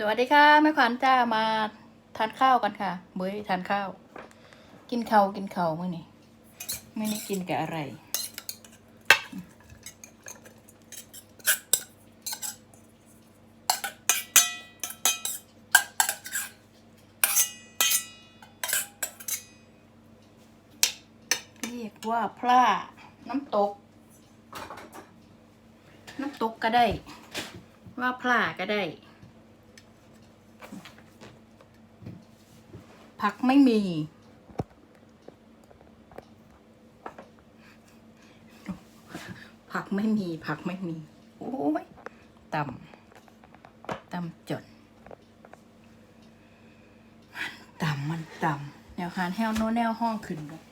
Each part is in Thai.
สวัสดีค่ะแม่ขวัญจ้ามาทานข้าวกันค่ะเบยทานข้าว กินข้าวกินข้าวมื่อนี้ไม่ได้กินกับอะไร เรียกว่าพร่าน้ำตก น้ำตกก็ได้ ว่าพร่าก็ได้ ผักไม่มี ผักไม่มี ผักไม่มี โอ้ยต่ำต่ำจนต่ำมันต่ำแนวหานแห้วโนแนวห้องขึ้นเลย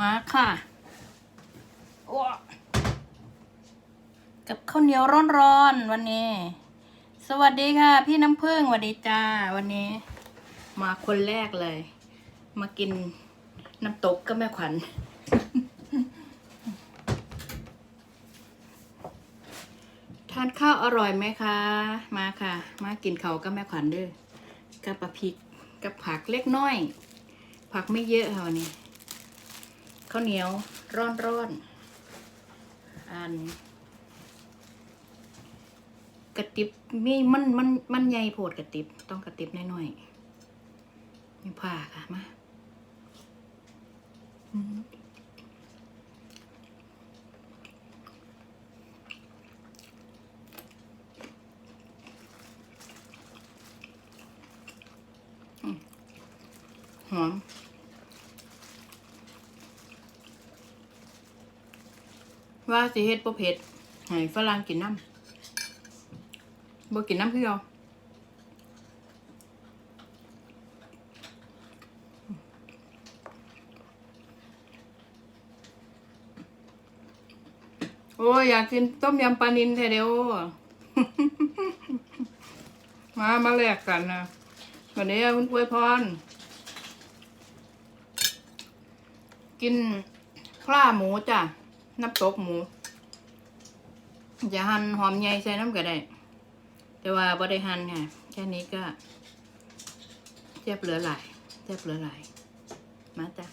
มาค่ะโอ้กับข้าวเหนียวร้อนๆวันนี้ สวัสดีค่ะ พี่น้ำพึ่งสวัสดีจ้า วันนี้ มาคนแรกเลย มากินน้ำตกก็แม่ขวัญทานข้าวอร่อยไหมคะ มาค่ะ มากินเขาวก็แม่ขวัญเด้อกับปลาพริกกับผักเล็กน้อย ผักไม่เยอะค่ะวันนี้ ข้าวเหนียวร้อนร้อนๆอันกระติบมีมันมันมันใหญ่โพดกระติบต้องกระติบน้อยๆมีผ้าค่ะมาหอม ว่าสิเฮ็ดบ่เผ็ดให้ฝรั่งกินน้ำบ่กินน้ำคือเอาโอ้ยอยากกินต้มยำปลานินแท้เดียวมามาแลกกันนะวันนี้คุณอวยพร กินคล้าหมูจ้ะ น้ำตกหมู จะหั่นหอมใหญ่ใส่น้ำก็ได้ แต่ว่าบ่ได้หั่นค่ะ แค่นี้ก็เจ็บเหลือหลายเจ็บเหลือหลาย มาจ้ะ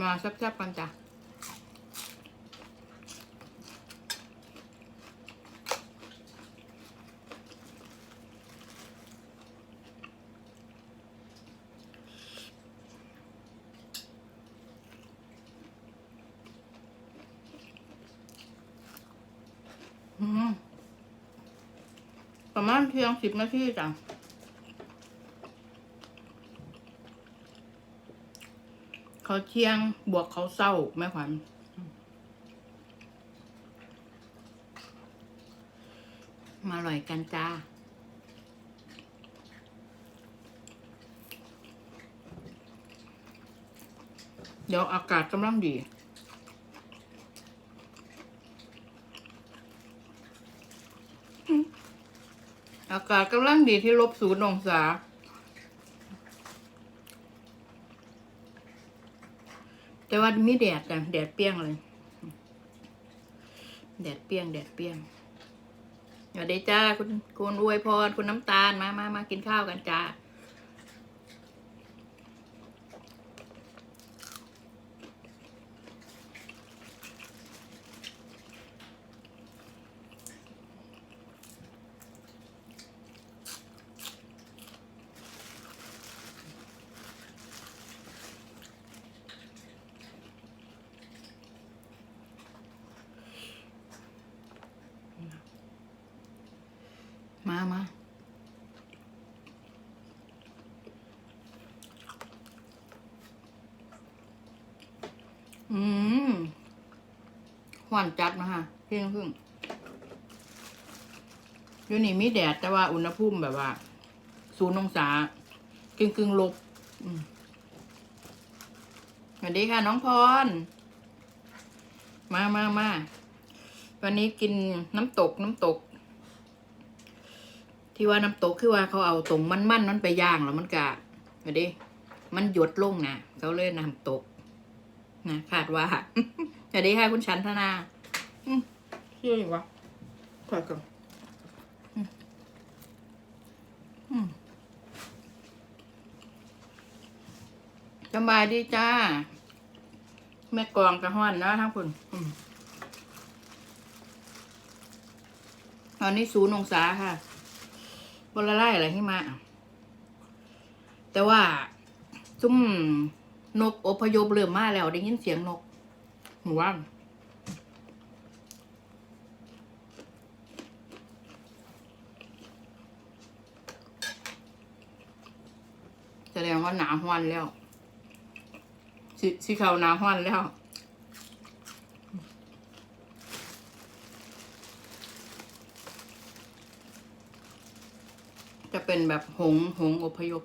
มาแซ่บๆกันจ้ะ อืม ประมาณเพียงสิบนาทีจ้ะเขาเที่ยงบวกเขาเศร้าแม่ขวัญมาอร่อยกันจ้าเดี๋ยวอากาศกำลังดี อากาศกำลังดีที่ลบศูนย์องศา แต่ว่ามีแดดแต่แดดเปี้ยงเลย แดดเปี้ยง แดดเปี้ยงสวัสดีจ้าคุณคุณอวยพรคุณน้ำตาลมามามากินข้าวกันจ้า มามาอืมหวานจัดนะฮะเพียงพึ่งอยู่นี่มีแดดแต่ว่าอุณหภูมิแบบว่าศูนย์องศากึ่งกึ่งลบสวัสดีค่ะ น้องพร มามามาวันนี้กินน้ำตกน้ำตก ที่ว่าน้ำตกคือว่าเขาเอาตรงมันมันๆนั้นไปย่างแล้วมันกะมาดิมันหยดลงนะเขาเลยน้ำตกนะคาดว่าสวัสดีค่ะคุณชันธนาอืมเชื่ออยู่วะถอยก่อนอืมอืมสบายดีจ้า แม่กองกระห้อนนะทั้งคุณอืมตอนนี้ศูนย์องศาค่ะ บนละไล่อะไรที่มา แต่ว่าซุ่มนกอพยพเริ่มมาแล้ว ได้ยินเสียงนกหนูว่าแสดงว่าหนาห้วันแล้ว สิเขาหนาห้วันแล้ว เป็นแบบหงหงอพยพ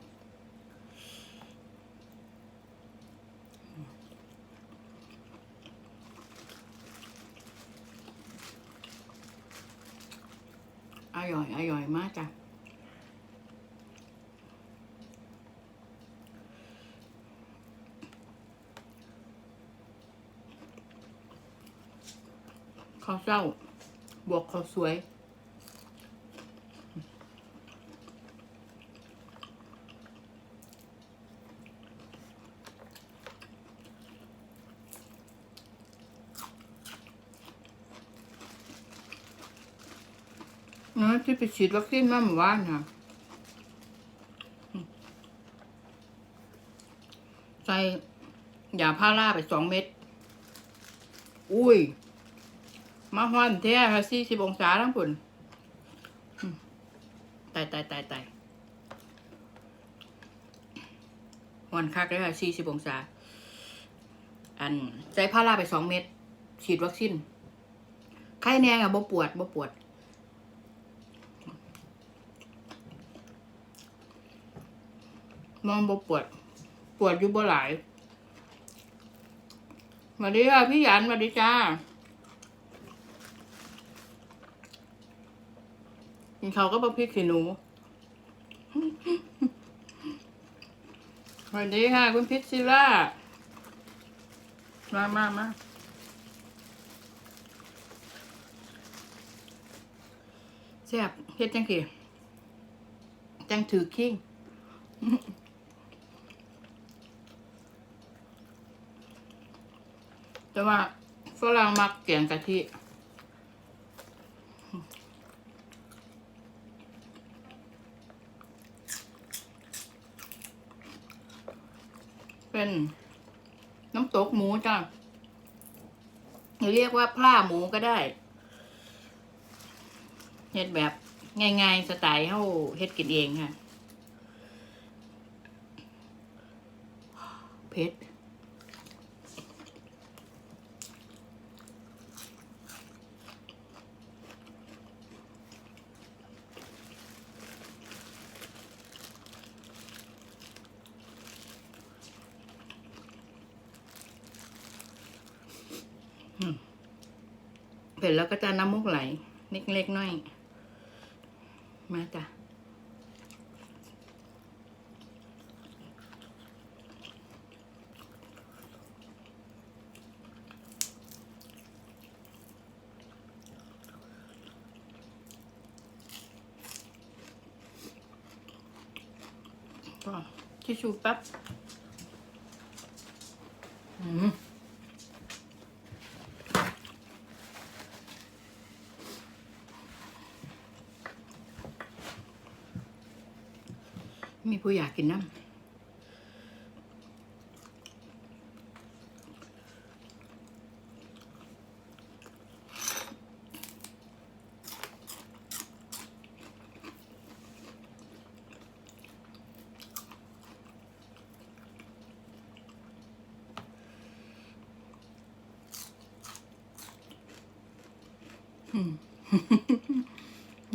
อร่อย อร่อยมากจ้ะข้าวเจ้า บวกข้าวสวย ไปฉีดวัคซีนมาเมื่อวานค่ะใส่ยาพาราไปสองเม็ด อุ้ย มาฮอนแท้ค่ะสี่สิบองศาทั้งปุ่นตายตายตายตายฮอนคักเลยค่ะสี่สิบองศา อันใส่พาราไปสองเม็ด ฉีดวัคซีนไข้แนงอะบ่ปวดบ่ปวด นอนบ่ปวด ปวดอยู่บ่หลายสวัสดีค่ะพี่หยันสวัสดีจ้ากินเขาก็บะพริกขี้หนูสวัสดีค่ะ คุณพิซซิล่า มามามาแซ่บเฮ็ดจังกี่จังถือคิง แต่ว่าฝรั่งมักเกียงกะทิเป็นน้ำตกหมูจ้ะหรือเรียกว่าพร่าหมูก็ได้เฮ็ดแบบง่ายๆสไตล์เฮาเฮ็ดกินเองค่ะเผ็ด ผ็ดแล้วก็จะน้ำมูกไหล เล็กๆน้อย มาจ้ะก็ทิชชู่แป๊บอืม มีผู้อยากกินน้ำ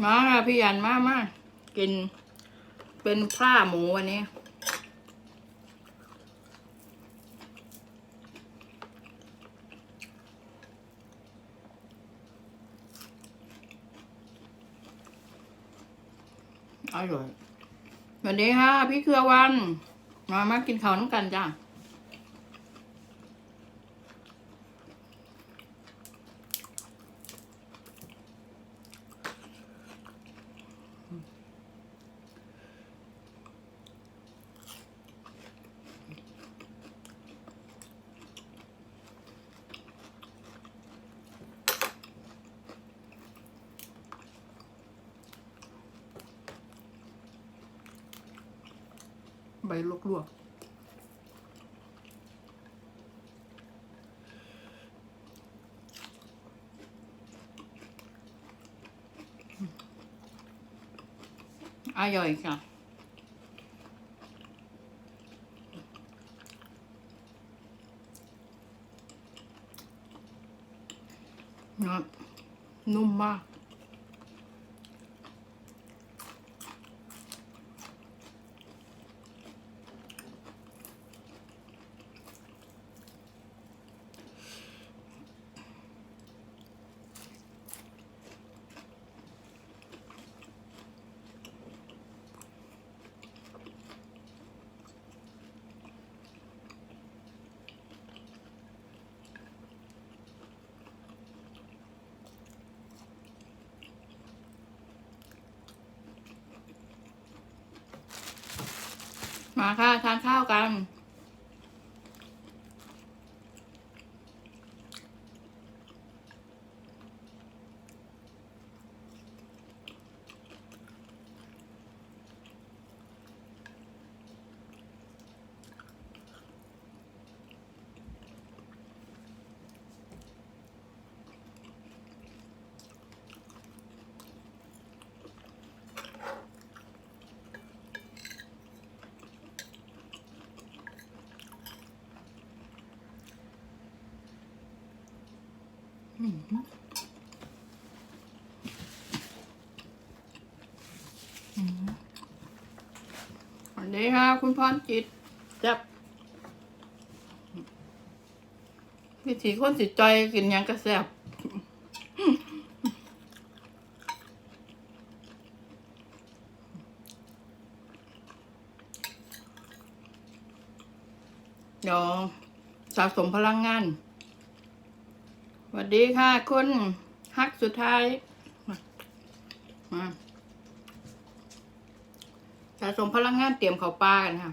มาค่ะพี่ยันมามากิน เป็นผ้าหมูวันนี้ อร่อย วันนี้ค่ะ พี่เครือวัน มามากินข้าวน้ำกันจ้า ใบลวกๆอร่อยค่ะนุ่มมาก มาค่ะ ทานข้าวกัน สวัสดีค่ะคุณพรจิตจับวิธีคนสิจอยกินหยังกระแซบเดี๋ยวสะสมพลังงาน สวัสดีค่ะ คุณฮักสุดท้าย มาสะสมพลังงานเตรียมเขาปลากันค่ะ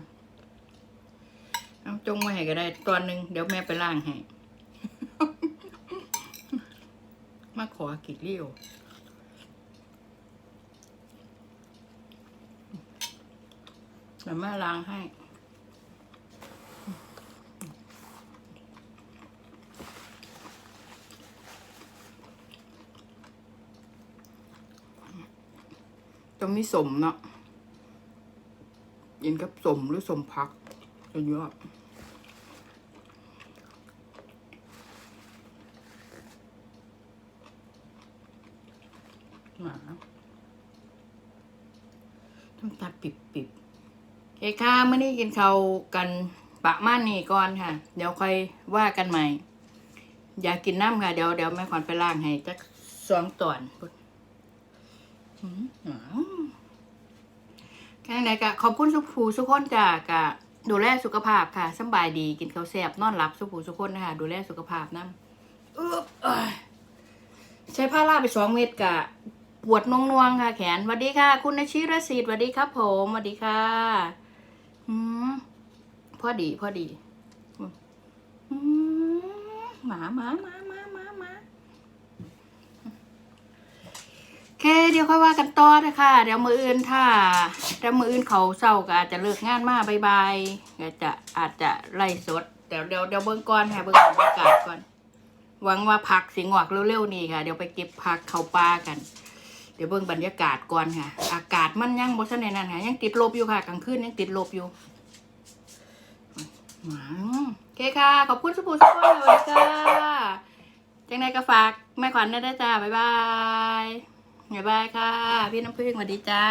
เอาจงไว้ให้ก็ได้ตอนหนึ่งเดี๋ยวแม่ไปล่างให้ มาขอกิดเลี้ยวเดี๋ยวแม่ล้างให้ ต้องมีสมเนาะยินกับสมหรือสมพักสุดยอดหมาต้องตัดปิบปิบเอค่ะเมื่อนี้กินเขากันปะม่านนี่ก่อนค่ะ เดี๋ยวค่อยว่ากันใหม่ อยากกินน้ำค่ะ เดี๋ยวเดี๋ยวแม่ขวัญไปล้างให้จักสองตอนพุ่อืมอืม แค่ไหนกะขอบคุณสุภูสุกคนจ้ะกะดูแลสุขภาพค่ะสบายดีกินข้าวแซ่บนอนหลับสุภูสุกคนนะคะดูแลสุขภาพน้ำอึ๊บใช้ผ้าลาไปสองเม็ดกะปวดนงนวงค่ะ แขนสวัสดีค่ะ คุณนชิรศรีสวัสดีครับผมสวัสดีค่ะอืมพอดี พอดีอืมหมาหมาหมาหมา โอ เคเดี๋ยวค่อยว่ากันต่อนะคะเดี๋ยวมืออื่นถ้าเดี๋ยวมืออื่นเขาเศร้าก็อาจจะเลิกงานมาบายบายก็จะอาจจะไล่สด เดี๋ยวเดี๋ยวเดี๋ยวเบิ้งก่อนค่ะเบิ้งบรรยากาศก่อน หวังว่าผักสิงหวกเร็วๆนี่ค่ะ เดี๋ยวไปเก็บผักเข้าป่ากัน เดี๋ยวเบิ้งบรรยากาศก่อนค่ะ อากาศมันยังบ่ทันนนั้นค่ะ ยังติดลบอยู่ค่ะกลางคืนยังติดลบอยู่หมาโอเคค่ะ ขอบคุณสุภูสุขคนสวัสดีค่ะจังไดก็ฝากแม่ขวัญได้ด้จ้าบ๊ายบาย บ๊ายบายค่ะ พี่น้ำพึ่งสวัสดีจ้า